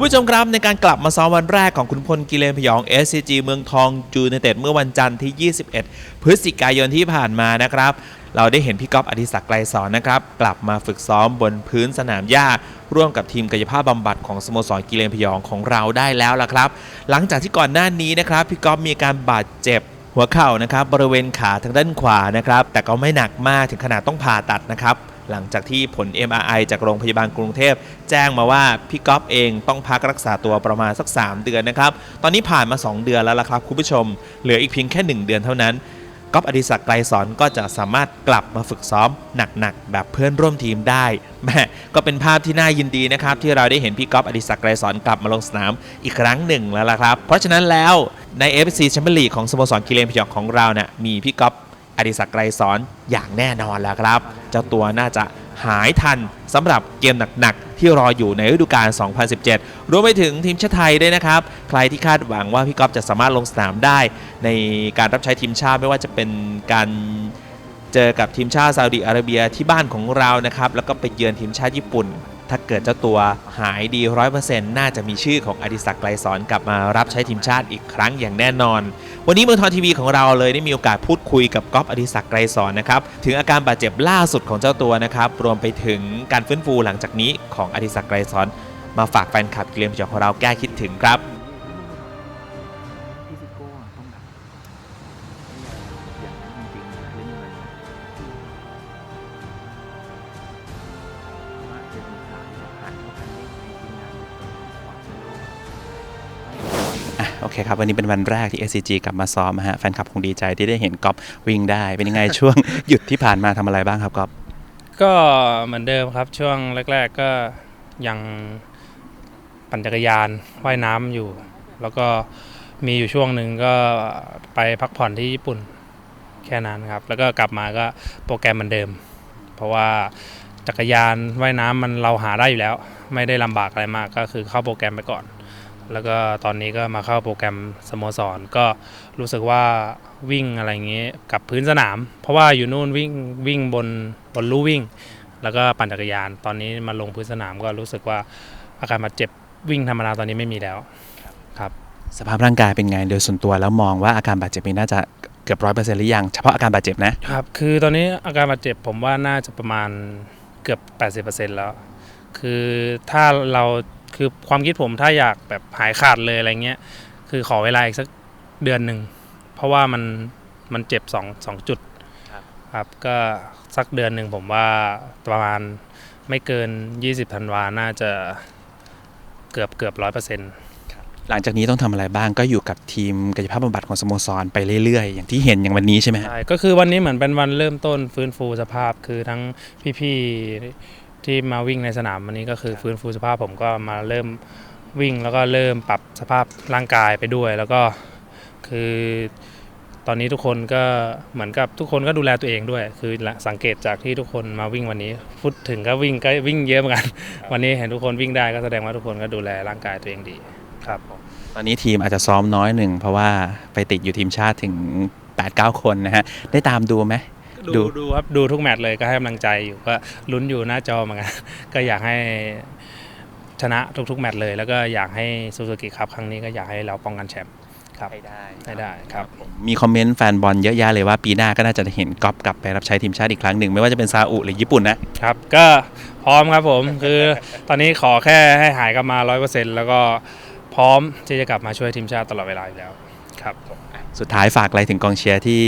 คุณผู้ชมครับในการกลับมาซ้อมวันแรกของคุณพลกิเลนพยอง SCG เมืองทองจูเนเต็ดเมื่อวันจันทร์ที่ 21 พฤศจิกายนที่ผ่านมานะครับ เราได้เห็นพี่ก๊อฟอดิศักดิ์ไกรสอนนะครับ กลับมาฝึกซ้อมบนพื้นสนามหญ้า ร่วมกับทีมกายภาพบำบัดของสโมสรกิเลนพยองของเราได้แล้วล่ะครับ หลังจากที่ก่อนหน้านี้นะครับพี่ก๊อฟมีการบาดเจ็บหัวเข่านะครับบริเวณขาทางด้านขวานะครับแต่ก็ไม่หนักมากถึงขนาดต้องผ่าตัดนะครับ หลังจากที่ผล MRI จากโรงพยาบาลกรุงเทพ แจ้งมาว่าพี่ก๊อฟเองต้องพักรักษาตัวประมาณสัก 3 เดือนนะครับ ตอนนี้ผ่านมา 2 เดือนแล้วล่ะครับคุณผู้ชม เหลืออีกเพียงแค่ 1 เดือนเท่านั้นก๊อฟอดิศักดิ์ไกรสอนก็จะสามารถกลับมาฝึกซ้อมหนักๆ แบบเพื่อนร่วมทีมได้แม่ก็เป็นภาพที่น่ายินดีนะครับ ที่เราได้เห็นพี่ก๊อฟอดิศักดิ์ไกรสอนกลับมาลงสนามอีกครั้งหนึ่งแล้วล่ะครับ เพราะฉะนั้นแล้วใน FC แชมเปี้ยนลีกของสโมสรกิเลนพยองของเราเนี่ยมีพี่ก๊อฟ อดิศักดิ์ไกรสอนอย่างแน่นอนแล้วครับ เจ้าตัวน่าจะหายทันสำหรับเกมหนักๆ ที่รออยู่ในฤดูกาล 2017 รวมไปถึงทีมชาติไทยด้วยนะครับ ใครที่คาดหวังว่าพี่ก๊อฟจะสามารถลงสนามได้ ในการรับใช้ทีมชาติไม่ว่าจะเป็นการเจอกับทีมชาติซาอุดิอาระเบียที่บ้านของเรานะครับ แล้วก็ไปเยือนทีมชาติญี่ปุ่น ถ้าเกิดเจ้าตัวหายดี 100%น่าจะมีชื่อของอดิศักดิ์ไกลสอนกลับมารับใช้ทีมชาติอีกครั้งอย่างแน่นอน วันนี้เมืองทองทีวีของเราเลยได้มีโอกาสพูดคุยกับก๊อฟอดิศักดิ์ไกลสอนนะครับถึงอาการบาดเจ็บล่าสุดของเจ้าตัวนะครับรวมไปถึงการฟื้นฟูหลังจากนี้ของอดิศักดิ์ไกลสอน มาฝากแฟนคลับเกมจของเราแก้คิดถึงครับ โอเคครับ วันนี้เป็นวันแรกที่ SCG กลับมาซ้อมนะฮะแฟนคลับคงดีใจที่ได้เห็นก๊อฟวิ่งได้ เป็นยังไงช่วงหยุดที่ผ่านมาทำอะไรบ้างครับก๊อฟก็เหมือนเดิมครับช่วงแรก ๆก็ยังปั่นจักรยานว่ายน้ำอยู่ แล้วก็มีอยู่ช่วงหนึ่งก็ไปพักผ่อนที่ญี่ปุ่นแค่นั้นครับ แล้วก็กลับมาก็โปรแกรมเหมือนเดิม เพราะว่าจักรยานว่ายน้ำมันเราหาได้อยู่แล้ว ไม่ได้ลำบากอะไรมากก็คือเข้าโปรแกรมไปก่อน แล้วก็ตอนนี้ก็มาเข้าโปรแกรมสโมสร ก็รู้สึกว่าวิ่งอะไรอย่างงี้กับพื้นสนาม เพราะว่าอยู่นู่นวิ่งวิ่งบนบนลู่วิ่ง แล้วก็ปั่นจักรยาน ตอนนี้มาลงพื้นสนามก็รู้สึกว่าอาการบาดเจ็บวิ่งธรรมดาตอนนี้ไม่มีแล้วครับสภาพร่างกายเป็นไงโดยส่วนตัวแล้วมองว่าอาการบาดเจ็บนี้น่าจะเกือบร้อยเปอร์เซ็นต์หรือยังเฉพาะอาการบาดเจ็บนะครับคือตอนนี้อาการบาดเจ็บผมว่าน่าจะประมาณเกือบ 80%แล้ว คือถ้าเรา คือความคิดผมถ้าอยากแบบหายขาดเลยอะไรเงี้ย คือขอเวลาอีกสักเดือนหนึ่ง เพราะว่ามันมันเจ็บสองสองจุดครับครับก็สักเดือนหนึ่งผมว่าประมาณไม่เกิน 20ธันวาน่าจะเกือบเกือบร้อยเปอร์เซ็นต์หลังจากนี้ต้องทำอะไรบ้างก็อยู่กับทีมกายภาพบำบัดของสโมสรไปเรื่อยๆ อย่างที่เห็นอย่างวันนี้ใช่ไหมฮะใช่ก็คือวันนี้เหมือนเป็นวันเริ่มต้นฟื้นฟูสภาพคือทั้งพี่ๆ ที่มาวิ่งในสนามวันนี้ก็คือฟื้นฟูสภาพผมก็มาเริ่มวิ่งแล้วก็เริ่มปรับสภาพร่างกายไปด้วย แล้วก็คือตอนนี้ทุกคนก็เหมือนกับทุกคนก็ดูแลตัวเองด้วย คือสังเกตจากที่ทุกคนมาวิ่งวันนี้พูดถึงก็วิ่งก็วิ่งเยอะเหมือนกัน วันนี้เห็นทุกคนวิ่งได้ก็แสดงว่าทุกคนก็ดูแลร่างกายตัวเองดีครับตอนนี้ทีมอาจจะซ้อมน้อยหนึ่งเพราะว่าไปติดอยู่ทีมชาติถึง8-9คนนะฮะได้ตามดูไหม ดูดูดูครับดูทุกแมตช์เลยก็ให้กำลังใจอยู่ก็ลุ้นอยู่หน้าจอเหมือนกันก็อยากให้ชนะทุกๆแมตช์เลย แล้วก็อยากให้ซูซูกิครับครั้งนี้ก็อยากให้เราป้องกันแชมป์ครับให้ได้ให้ได้ครับ มีคอมเมนต์แฟนบอลเยอะแยะเลยว่าปีหน้าก็น่าจะได้เห็นก๊อฟกลับไปรับใช้ทีมชาติอีกครั้งหนึ่ง ไม่ว่าจะเป็นซาอุหรือญี่ปุ่นนะครับ ก็พร้อมครับผมคือตอนนี้ขอแค่ให้หายกลับมา 100%แล้วก็พร้อมที่จะกลับมาช่วยทีมชาติตลอดเวลาอยู่แล้วครับ สุดท้ายฝากอะไรถึงกองเชียร์ที่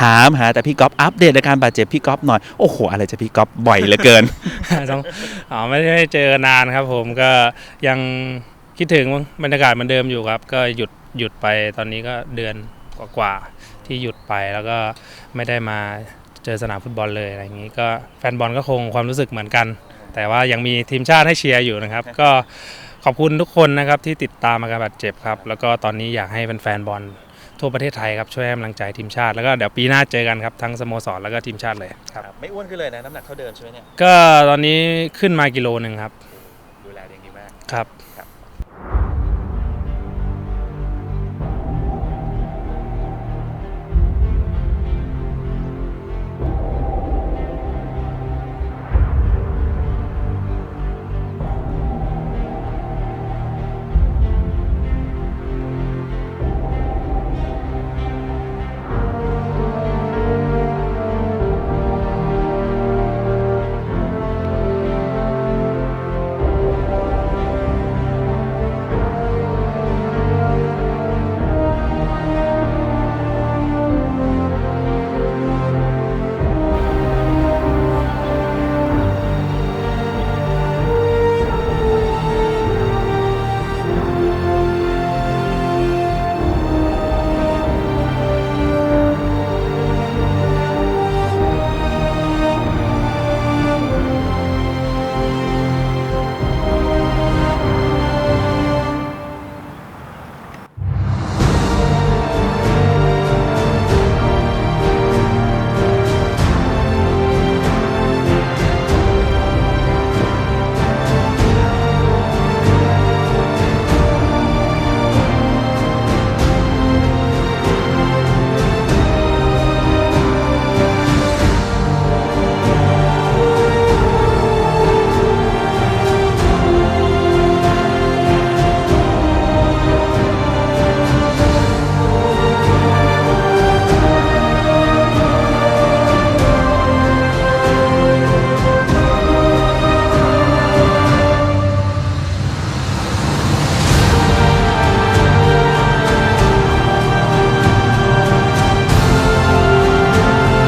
ถามหาแต่พี่ก๊อฟอัปเดตอาการบาดเจ็บพี่ก๊อฟหน่อย โอ้โห อะไรจะพี่ก๊อฟบ่อยเหลือเกิน ต้องอ๋อไม่ได้เจอนานครับผมก็ยังคิดถึงบรรยากาศเหมือนเดิมอยู่ครับ ก็หยุดหยุดไปตอนนี้ก็เดือนกว่าๆที่หยุดไปแล้วก็ไม่ได้มาเจอสนามฟุตบอลเลยอะไรอย่างนี้ก็แฟนบอลก็คงความรู้สึกเหมือนกัน แต่ว่ายังมีทีมชาติให้เชียร์อยู่นะครับ ก็ขอบคุณทุกคนนะครับที่ติดตามอาการบาดเจ็บครับ แล้วก็ตอนนี้อยากให้เป็นแฟนบอล ทั่วประเทศไทยครับช่วยให้กำลังใจทีมชาติแล้วก็เดี๋ยวปีหน้าเจอกันครับทั้งสโมสรแล้วก็ทีมชาติเลยครับ ไม่อ้วนขึ้นเลยนะน้ำหนักเท่าเดิมใช่ไหมเนี่ยก็ตอนนี้ขึ้นมากิโลหนึ่งครับดูแลอย่างดีมากครับ